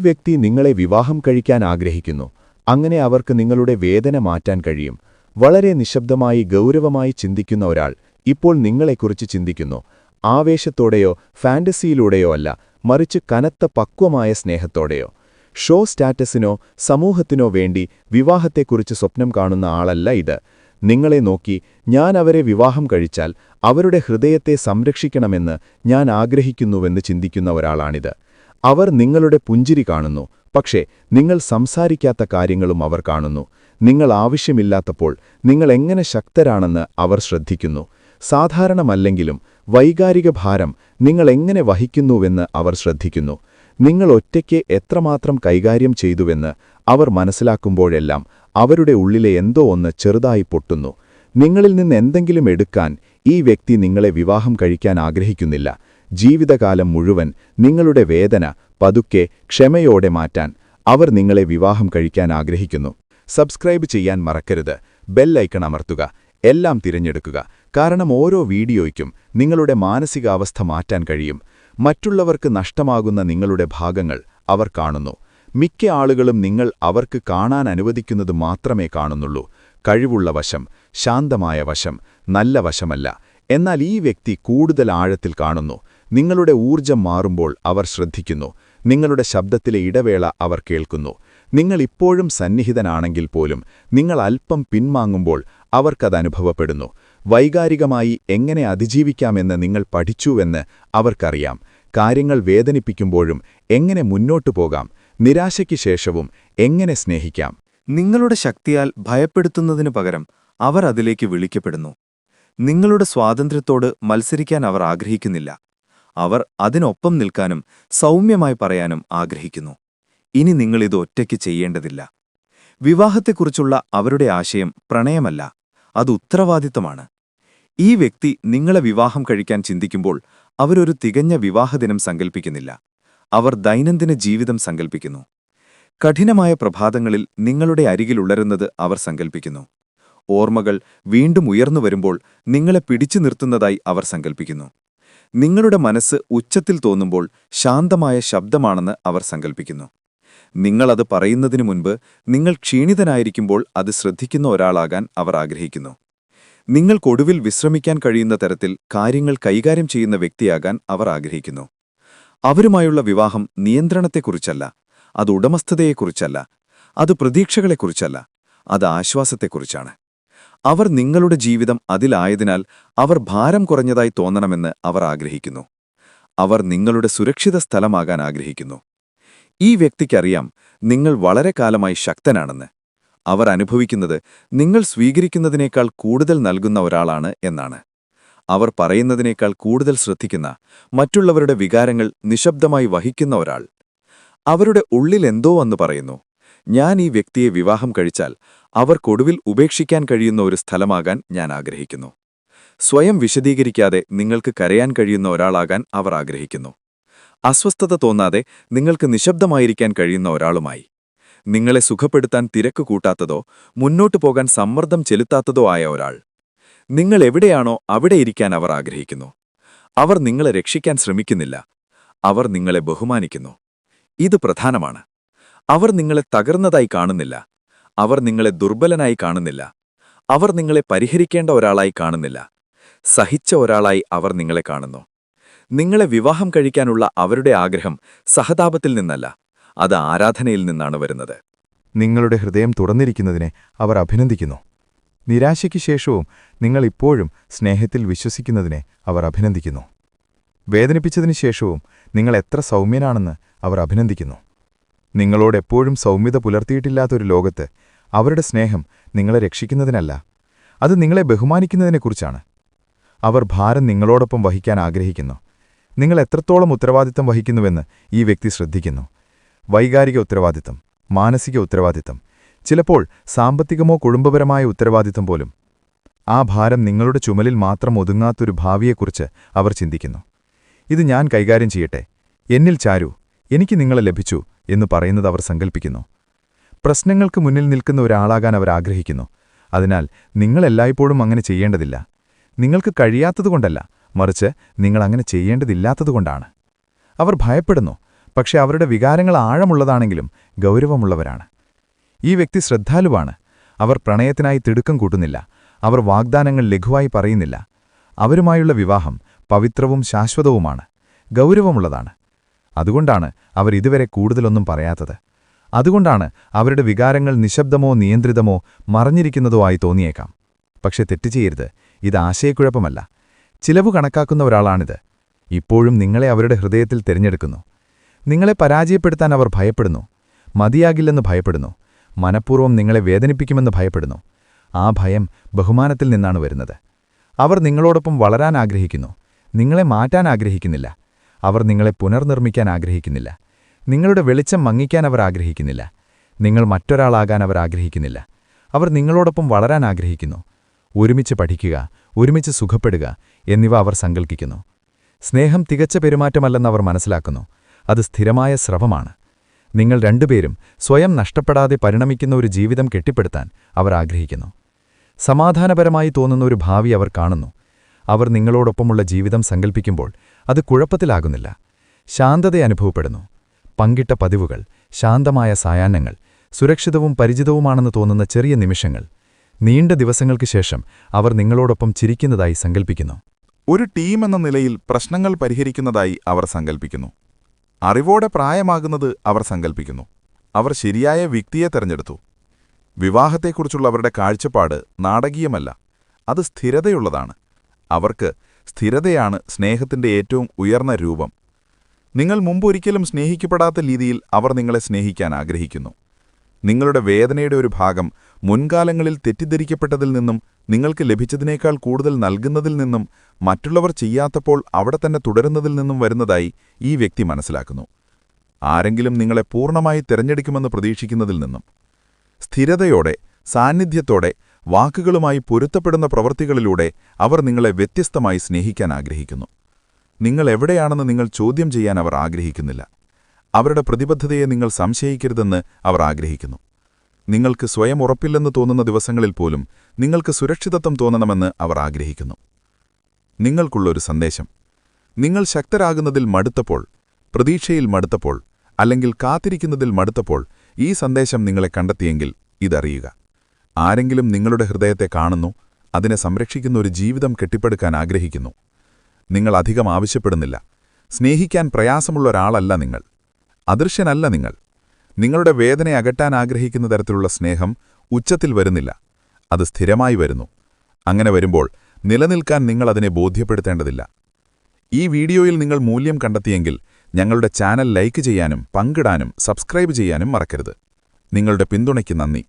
വ്യക്തി നിങ്ങളെ വിവാഹം കഴിക്കാൻ ആഗ്രഹിക്കുന്നു. അങ്ങനെ അവർക്ക് നിങ്ങളുടെ വേദന മാറ്റാൻ കഴിയും. വളരെ നിശബ്ദമായി ഗൗരവമായി ചിന്തിക്കുന്ന ഒരാൾ ഇപ്പോൾ നിങ്ങളെക്കുറിച്ച് ചിന്തിക്കുന്നു. ആവേശത്തോടെയോ ഫാന്റസിയിലൂടെയോ അല്ല മറിച്ച് കനത്ത പക്വമായ സ്നേഹത്തോടെയോ. ഷോ സ്റ്റാറ്റസിനോ സമൂഹത്തിനോ വേണ്ടി വിവാഹത്തെക്കുറിച്ച് സ്വപ്നം കാണുന്ന ആളല്ല ഇത്. നിങ്ങളെ നോക്കി ഞാൻ അവരെ വിവാഹം കഴിച്ചാൽ അവരുടെ ഹൃദയത്തെ സംരക്ഷിക്കണമെന്ന് ഞാൻ ആഗ്രഹിക്കുന്നുവെന്ന് ചിന്തിക്കുന്ന ഒരാളാണിത്. അവർ നിങ്ങളുടെ പുഞ്ചിരി കാണുന്നു. പക്ഷേ നിങ്ങൾ സംസാരിക്കാത്ത കാര്യങ്ങളും അവർ കാണുന്നു. നിങ്ങൾ ആവശ്യമില്ലാത്തപ്പോൾ നിങ്ങൾ എങ്ങനെ ശക്തരാണെന്ന് അവർ ശ്രദ്ധിക്കുന്നു. സാധാരണമല്ലെങ്കിലും വൈകാരിക ഭാരം നിങ്ങൾ എങ്ങനെ വഹിക്കുന്നുവെന്ന് അവർ ശ്രദ്ധിക്കുന്നു. നിങ്ങൾ ഒറ്റയ്ക്ക് എത്രമാത്രം കൈകാര്യം ചെയ്തുവെന്ന് അവർ മനസ്സിലാക്കുമ്പോഴെല്ലാം അവരുടെ ഉള്ളിലെ എന്തോ ഒന്ന് ചെറുതായി പൊട്ടുന്നു. നിങ്ങളിൽ നിന്ന് എന്തെങ്കിലും എടുക്കാൻ ഈ വ്യക്തി നിങ്ങളെ വിവാഹം കഴിക്കാൻ ആഗ്രഹിക്കുന്നില്ല. ജീവിതകാലം മുഴുവൻ നിങ്ങളുടെ വേദന പതുക്കെ ക്ഷമയോടെ മാറ്റാൻ അവർ നിങ്ങളെ വിവാഹം കഴിക്കാൻ ആഗ്രഹിക്കുന്നു. സബ്സ്ക്രൈബ് ചെയ്യാൻ മറക്കരുത്. ബെല്ലൈക്കൺ അമർത്തുക. എല്ലാം തിരഞ്ഞെടുക്കുക. കാരണം ഓരോ വീഡിയോയ്ക്കും നിങ്ങളുടെ മാനസികാവസ്ഥ മാറ്റാൻ കഴിയും. മറ്റുള്ളവർക്ക് നഷ്ടമാകുന്ന നിങ്ങളുടെ ഭാഗങ്ങൾ അവർ കാണുന്നു. മിക്ക ആളുകളും നിങ്ങൾ അവർക്ക് കാണാൻ അനുവദിക്കുന്നത് മാത്രമേ കാണുന്നുള്ളൂ. കഴിവുള്ള വശം ശാന്തമായ വശം നല്ല വശമല്ല. എന്നാൽ ഈ വ്യക്തി കൂടുതൽ ആഴത്തിൽ കാണുന്നു. നിങ്ങളുടെ ഊർജം മാറുമ്പോൾ അവർ ശ്രദ്ധിക്കുന്നു. നിങ്ങളുടെ ശബ്ദത്തിലെ ഇടവേള അവർ കേൾക്കുന്നു. നിങ്ങൾ ഇപ്പോഴും സന്നിഹിതനാണെങ്കിൽ പോലും നിങ്ങൾ അല്പം പിൻവാങ്ങുമ്പോൾ അവർക്കത് അനുഭവപ്പെടുന്നു. വൈകാരികമായി എങ്ങനെ അതിജീവിക്കാമെന്ന് നിങ്ങൾ പഠിച്ചുവെന്ന് അവർക്കറിയാം. കാര്യങ്ങൾ വേദനിപ്പിക്കുമ്പോഴും എങ്ങനെ മുന്നോട്ടു പോകാം. നിരാശയ്ക്ക് ശേഷവും എങ്ങനെ സ്നേഹിക്കാം. നിങ്ങളുടെ ശക്തിയാൽ ഭയപ്പെടുത്തുന്നതിനു പകരം അവർ അതിലേക്ക് വിളിക്കപ്പെടുന്നു. നിങ്ങളുടെ സ്വാതന്ത്ര്യത്തോട് മത്സരിക്കാൻ അവർ ആഗ്രഹിക്കുന്നില്ല. അവർ അതിനൊപ്പം നിൽക്കാനും സൗമ്യമായി പറയാനും ആഗ്രഹിക്കുന്നു. ഇനി നിങ്ങളിത് ഒറ്റയ്ക്ക് ചെയ്യേണ്ടതില്ല. വിവാഹത്തെക്കുറിച്ചുള്ള അവരുടെ ആശയം പ്രണയമല്ല അത് ഉത്തരവാദിത്തമാണ് ഈ വ്യക്തി നിങ്ങളെ വിവാഹം കഴിക്കാൻ ചിന്തിക്കുമ്പോൾ അവരൊരു തികഞ്ഞ വിവാഹദിനം സങ്കൽപ്പിക്കുന്നില്ല. അവർ ദൈനംദിന ജീവിതം സങ്കൽപ്പിക്കുന്നു. കഠിനമായ പ്രഭാതങ്ങളിൽ നിങ്ങളുടെ അരികിലുളരുന്നത് അവർ സങ്കൽപ്പിക്കുന്നു. ഓർമ്മകൾ വീണ്ടും ഉയർന്നു വരുമ്പോൾ നിങ്ങളെ പിടിച്ചു നിർത്തുന്നതായി അവർ സങ്കൽപ്പിക്കുന്നു. നിങ്ങളുടെ മനസ്സ് ഉച്ചത്തിൽ തോന്നുമ്പോൾ ശാന്തമായ ശബ്ദമാണെന്ന് അവർ സങ്കൽപ്പിക്കുന്നു. നിങ്ങളത് പറയുന്നതിനു മുൻപ് നിങ്ങൾ ക്ഷീണിതനായിരിക്കുമ്പോൾ അത് ശ്രദ്ധിക്കുന്ന ഒരാളാകാൻ അവർ ആഗ്രഹിക്കുന്നു. നിങ്ങൾക്കൊടുവിൽ വിശ്രമിക്കാൻ കഴിയുന്ന തരത്തിൽ കാര്യങ്ങൾ കൈകാര്യം ചെയ്യുന്ന വ്യക്തിയാകാൻ അവർ ആഗ്രഹിക്കുന്നു. അവരുമായുള്ള വിവാഹം നിയന്ത്രണത്തെക്കുറിച്ചല്ല അത് ഉടമസ്ഥതയെക്കുറിച്ചല്ല അത് പ്രതീക്ഷകളെക്കുറിച്ചല്ല അത് ആശ്വാസത്തെക്കുറിച്ചാണ്. അവർ നിങ്ങളുടെ ജീവിതം അതിലായതിനാൽ അവർ ഭാരം കുറഞ്ഞതായി തോന്നണമെന്ന് അവർ ആഗ്രഹിക്കുന്നു. അവർ നിങ്ങളുടെ സുരക്ഷിത സ്ഥലമാകാൻ ആഗ്രഹിക്കുന്നു. ഈ വ്യക്തിക്കറിയാം നിങ്ങൾ വളരെ കാലമായി ശക്തനാണെന്ന്. അവർ അനുഭവിക്കുന്നത് നിങ്ങൾ സ്വീകരിക്കുന്നതിനേക്കാൾ കൂടുതൽ നൽകുന്ന ഒരാളാണ് എന്നാണ്. അവർ പറയുന്നതിനേക്കാൾ കൂടുതൽ ശ്രദ്ധിക്കുന്ന മറ്റുള്ളവരുടെ വികാരങ്ങൾ നിശബ്ദമായി വഹിക്കുന്ന ഒരാൾ. അവരുടെ ഉള്ളിലെന്തോ എന്ന് പറയുന്നു. ഞാൻ ഈ വ്യക്തിയെ വിവാഹം കഴിച്ചാൽ അവർക്കൊടുവിൽ ഉപേക്ഷിക്കാൻ കഴിയുന്ന ഒരു സ്ഥലമാകാൻ ഞാൻ ആഗ്രഹിക്കുന്നു. സ്വയം വിശദീകരിക്കാതെ നിങ്ങൾക്ക് കരയാൻ കഴിയുന്ന ഒരാളാകാൻ അവർ ആഗ്രഹിക്കുന്നു. അസ്വസ്ഥത തോന്നാതെ നിങ്ങൾക്ക് നിശബ്ദമായിരിക്കാൻ കഴിയുന്ന ഒരാളുമായി. നിങ്ങളെ സുഖപ്പെടുത്താൻ തിരക്ക് കൂട്ടാത്തതോ മുന്നോട്ടു പോകാൻ സമ്മർദ്ദം ചെലുത്താത്തതോ ആയ ഒരാൾ. നിങ്ങൾ എവിടെയാണോ അവിടെ ഇരിക്കാൻ അവർ ആഗ്രഹിക്കുന്നു. അവർ നിങ്ങളെ രക്ഷിക്കാൻ ശ്രമിക്കുന്നില്ല. അവർ നിങ്ങളെ ബഹുമാനിക്കുന്നു. ഇത് പ്രധാനമാണ്. അവർ നിങ്ങളെ തകർന്നതായി കാണുന്നില്ല. അവർ നിങ്ങളെ ദുർബലനായി കാണുന്നില്ല. അവർ നിങ്ങളെ പരിഹരിക്കേണ്ട ഒരാളായി കാണുന്നില്ല. സഹിച്ച ഒരാളായി അവർ നിങ്ങളെ കാണുന്നു. നിങ്ങളെ വിവാഹം കഴിക്കാനുള്ള അവരുടെ ആഗ്രഹം സഹതാപത്തിൽ നിന്നല്ല. അത് ആരാധനയിൽ നിന്നാണ് വരുന്നത്. നിങ്ങളുടെ ഹൃദയം തുറന്നിരിക്കുന്നതിനെ അവർ അഭിനന്ദിക്കുന്നു. നിരാശയ്ക്ക് ശേഷവും നിങ്ങൾ ഇപ്പോഴും സ്നേഹത്തിൽ വിശ്വസിക്കുന്നതിനെ അവർ അഭിനന്ദിക്കുന്നു. വേദനിപ്പിച്ചതിനു ശേഷവും നിങ്ങൾ എത്ര സൗമ്യനാണെന്ന് അവർ അഭിനന്ദിക്കുന്നു. നിങ്ങളോടെപ്പോഴും സൗമ്യത പുലർത്തിയിട്ടില്ലാത്തൊരു ലോകത്ത് അവരുടെ സ്നേഹം നിങ്ങളെ രക്ഷിക്കുന്നതിനല്ല അത് നിങ്ങളെ ബഹുമാനിക്കുന്നതിനെക്കുറിച്ചാണ്. അവർ ഭാരം നിങ്ങളോടൊപ്പം വഹിക്കാൻ ആഗ്രഹിക്കുന്നു. നിങ്ങൾ എത്രത്തോളം ഉത്തരവാദിത്തം വഹിക്കുന്നുവെന്ന് ഈ വ്യക്തി ശ്രദ്ധിക്കുന്നു. വൈകാരിക ഉത്തരവാദിത്തം മാനസിക ഉത്തരവാദിത്തം ചിലപ്പോൾ സാമ്പത്തികമോ കുടുംബപരമായ ഉത്തരവാദിത്തം പോലും. ആ ഭാരം നിങ്ങളുടെ ചുമലിൽ മാത്രം ഒതുങ്ങാത്തൊരു ഭാവിയെക്കുറിച്ച് അവർ ചിന്തിക്കുന്നു. ഇത് ഞാൻ കൈകാര്യം ചെയ്യട്ടെ. എന്നിൽ ചാരു എനിക്ക് നിങ്ങളെ ലഭിച്ചു. എന്ന് പറയുന്നത് അവർ സങ്കൽപ്പിക്കുന്നു. പ്രശ്നങ്ങൾക്ക് മുന്നിൽ നിൽക്കുന്ന ഒരാളാകാൻ അവർ ആഗ്രഹിക്കുന്നു. അതിനാൽ നിങ്ങൾ എല്ലായ്പ്പോഴും അങ്ങനെ ചെയ്യേണ്ടതില്ല. നിങ്ങൾക്ക് കഴിയാത്തതുകൊണ്ടല്ല മറിച്ച് നിങ്ങൾ അങ്ങനെ ചെയ്യേണ്ടതില്ലാത്തതുകൊണ്ടാണ്. അവർ ഭയപ്പെടുന്നു പക്ഷെ അവരുടെ വികാരങ്ങൾ ആഴമുള്ളതാണെങ്കിലും ഗൗരവമുള്ളവരാണ്. ഈ വ്യക്തി ശ്രദ്ധാലുവാണ്. അവർ പ്രണയത്തിനായി തിടുക്കം കൂട്ടുന്നില്ല. അവർ വാഗ്ദാനങ്ങൾ ലഘുവായി പറയുന്നില്ല. അവരുമായുള്ള വിവാഹം പവിത്രവും ശാശ്വതവുമാണ്. ഗൗരവമുള്ളതാണ്. അതുകൊണ്ടാണ് അവർ ഇതുവരെ കൂടുതലൊന്നും പറയാത്തത്. അതുകൊണ്ടാണ് അവരുടെ വികാരങ്ങൾ നിശബ്ദമോ നിയന്ത്രിതമോ മറഞ്ഞിരിക്കുന്നതോ ആയി തോന്നിയേക്കാം. പക്ഷെ തെറ്റു ചെയ്യരുത്. ഇത് ആശയക്കുഴപ്പമല്ല. ചിലവ് കണക്കാക്കുന്ന ഒരാളാണിത്. ഇപ്പോഴും നിങ്ങളെ അവരുടെ ഹൃദയത്തിൽ തിരഞ്ഞെടുക്കുന്നു. നിങ്ങളെ പരാജയപ്പെടുത്താൻ അവർ ഭയപ്പെടുന്നു. മതിയാകില്ലെന്ന് ഭയപ്പെടുന്നു. മനഃപൂർവം നിങ്ങളെ വേദനിപ്പിക്കുമെന്ന് ഭയപ്പെടുന്നു. ആ ഭയം ബഹുമാനത്തിൽ നിന്നാണ് വരുന്നത്. അവർ നിങ്ങളോടൊപ്പം വളരാൻ ആഗ്രഹിക്കുന്നു. നിങ്ങളെ മാറ്റാൻ ആഗ്രഹിക്കുന്നില്ല. അവർ നിങ്ങളെ പുനർനിർമ്മിക്കാൻ ആഗ്രഹിക്കുന്നില്ല. നിങ്ങളുടെ വെളിച്ചം മങ്ങിക്കാൻ അവർ ആഗ്രഹിക്കുന്നില്ല. നിങ്ങൾ മറ്റൊരാളാകാൻ അവർ ആഗ്രഹിക്കുന്നില്ല. അവർ നിങ്ങളോടൊപ്പം വളരാൻ ആഗ്രഹിക്കുന്നു. ഒരുമിച്ച് പഠിക്കുക ഒരുമിച്ച് സുഖപ്പെടുക എന്നിവ അവർ സങ്കൽപ്പിക്കുന്നു. സ്നേഹം തികച്ച പെരുമാറ്റമല്ലെന്ന് അവർ മനസ്സിലാക്കുന്നു. അത് സ്ഥിരമായ സ്രവമാണ്. നിങ്ങൾ രണ്ടുപേരും സ്വയം നഷ്ടപ്പെടാതെ പരിണമിക്കുന്ന ഒരു ജീവിതം കെട്ടിപ്പടുത്താൻ അവർ ആഗ്രഹിക്കുന്നു. സമാധാനപരമായി തോന്നുന്ന ഒരു ഭാവി അവർ കാണുന്നു. അവർ നിങ്ങളോടൊപ്പമുള്ള ജീവിതം സങ്കൽപ്പിക്കുമ്പോൾ അത് കുഴപ്പത്തിലാകുന്നില്ല. ശാന്തത അനുഭവപ്പെടുന്നു. പങ്കിട്ട പതിവുകൾ ശാന്തമായ സായാഹ്നങ്ങൾ സുരക്ഷിതവും പരിചിതവുമാണെന്ന് തോന്നുന്ന ചെറിയ നിമിഷങ്ങൾ നീണ്ട ദിവസങ്ങൾക്ക് ശേഷം അവർ നിങ്ങളോടൊപ്പം ചിരിക്കുന്നതായി സങ്കൽപ്പിക്കുന്നു. ഒരു ടീം എന്ന നിലയിൽ പ്രശ്നങ്ങൾ പരിഹരിക്കുന്നതായി അവർ സങ്കൽപ്പിക്കുന്നു. അറിവോടെ പ്രായമാകുന്നത് അവർ സങ്കൽപ്പിക്കുന്നു. അവർ ശരിയായ വ്യക്തിയെ തെരഞ്ഞെടുത്തു. വിവാഹത്തെക്കുറിച്ചുള്ള അവരുടെ കാഴ്ചപ്പാട് നാടകീയമല്ല അത് സ്ഥിരതയുള്ളതാണ്. അവർക്ക് സ്ഥിരതയാണ് സ്നേഹത്തിന്റെ ഏറ്റവും ഉയർന്ന രൂപം. നിങ്ങൾ മുമ്പൊരിക്കലും സ്നേഹിക്കപ്പെടാത്ത രീതിയിൽ അവർ നിങ്ങളെ സ്നേഹിക്കാൻ ആഗ്രഹിക്കുന്നു. നിങ്ങളുടെ വേദനയുടെ ഒരു ഭാഗം മുൻകാലങ്ങളിൽ തെറ്റിദ്ധരിക്കപ്പെട്ടതിൽ നിന്നും നിങ്ങൾക്ക് ലഭിച്ചതിനേക്കാൾ കൂടുതൽ നൽകുന്നതിൽ നിന്നും മറ്റുള്ളവർ ചെയ്യാത്തപ്പോൾ അവിടെ തന്നെ തുടരുന്നതിൽ നിന്നും വരുന്നതായി ഈ വ്യക്തി മനസ്സിലാക്കുന്നു. ആരെങ്കിലും നിങ്ങളെ പൂർണമായി തിരഞ്ഞെടുക്കുമെന്ന് പ്രതീക്ഷിക്കുന്നതിൽ നിന്നും. സ്ഥിരതയോടെ സാന്നിധ്യത്തോടെ വാക്കുകളുമായി പൊരുത്തപ്പെടുന്ന പ്രവൃത്തികളിലൂടെ അവർ നിങ്ങളെ വ്യത്യസ്തമായി സ്നേഹിക്കാൻ ആഗ്രഹിക്കുന്നു. നിങ്ങൾ എവിടെയാണെന്ന് നിങ്ങൾ ചോദ്യം ചെയ്യാൻ അവർ ആഗ്രഹിക്കുന്നില്ല. അവരുടെ പ്രതിബദ്ധതയെ നിങ്ങൾ സംശയിക്കരുതെന്ന് അവർ ആഗ്രഹിക്കുന്നു. നിങ്ങൾക്ക് സ്വയം ഉറപ്പില്ലെന്ന് തോന്നുന്ന ദിവസങ്ങളിൽ പോലും നിങ്ങൾക്ക് സുരക്ഷിതത്വം തോന്നണമെന്ന് അവർ ആഗ്രഹിക്കുന്നു. നിങ്ങൾക്കുള്ളൊരു സന്ദേശം. നിങ്ങൾ ശക്തരാകുന്നതിൽ മടുത്തപ്പോൾ പ്രതീക്ഷയിൽ മടുത്തപ്പോൾ അല്ലെങ്കിൽ കാത്തിരിക്കുന്നതിൽ മടുത്തപ്പോൾ ഈ സന്ദേശം നിങ്ങളെ കണ്ടെത്തിയെങ്കിൽ ഇതറിയുക. ആരെങ്കിലും നിങ്ങളുടെ ഹൃദയത്തെ കാണുന്നു അതിനെ സംരക്ഷിക്കുന്ന ഒരു ജീവിതം കെട്ടിപ്പടുക്കാൻ ആഗ്രഹിക്കുന്നു. നിങ്ങൾ അധികം ആവശ്യപ്പെടുന്നില്ല. സ്നേഹിക്കാൻ പ്രയാസമുള്ള ഒരാളല്ല നിങ്ങൾ. അദൃശ്യനല്ല നിങ്ങൾ. നിങ്ങളുടെ വേദന അകറ്റാൻ ആഗ്രഹിക്കുന്ന തരത്തിലുള്ള സ്നേഹം ഉച്ചത്തിൽ വരുന്നില്ല. അത് സ്ഥിരമായി വരുന്നു. അങ്ങനെ വരുമ്പോൾ നിലനിൽക്കാൻ നിങ്ങൾ അതിനെ ബോധ്യപ്പെടുത്തേണ്ടതില്ല. ഈ വീഡിയോയിൽ നിങ്ങൾ മൂല്യം കണ്ടെത്തിയെങ്കിൽ ഞങ്ങളുടെ ചാനൽ ലൈക്ക് ചെയ്യാനും പങ്കിടാനും സബ്സ്ക്രൈബ് ചെയ്യാനും മറക്കരുത്. നിങ്ങളുടെ പിന്തുണയ്ക്ക് നന്ദി.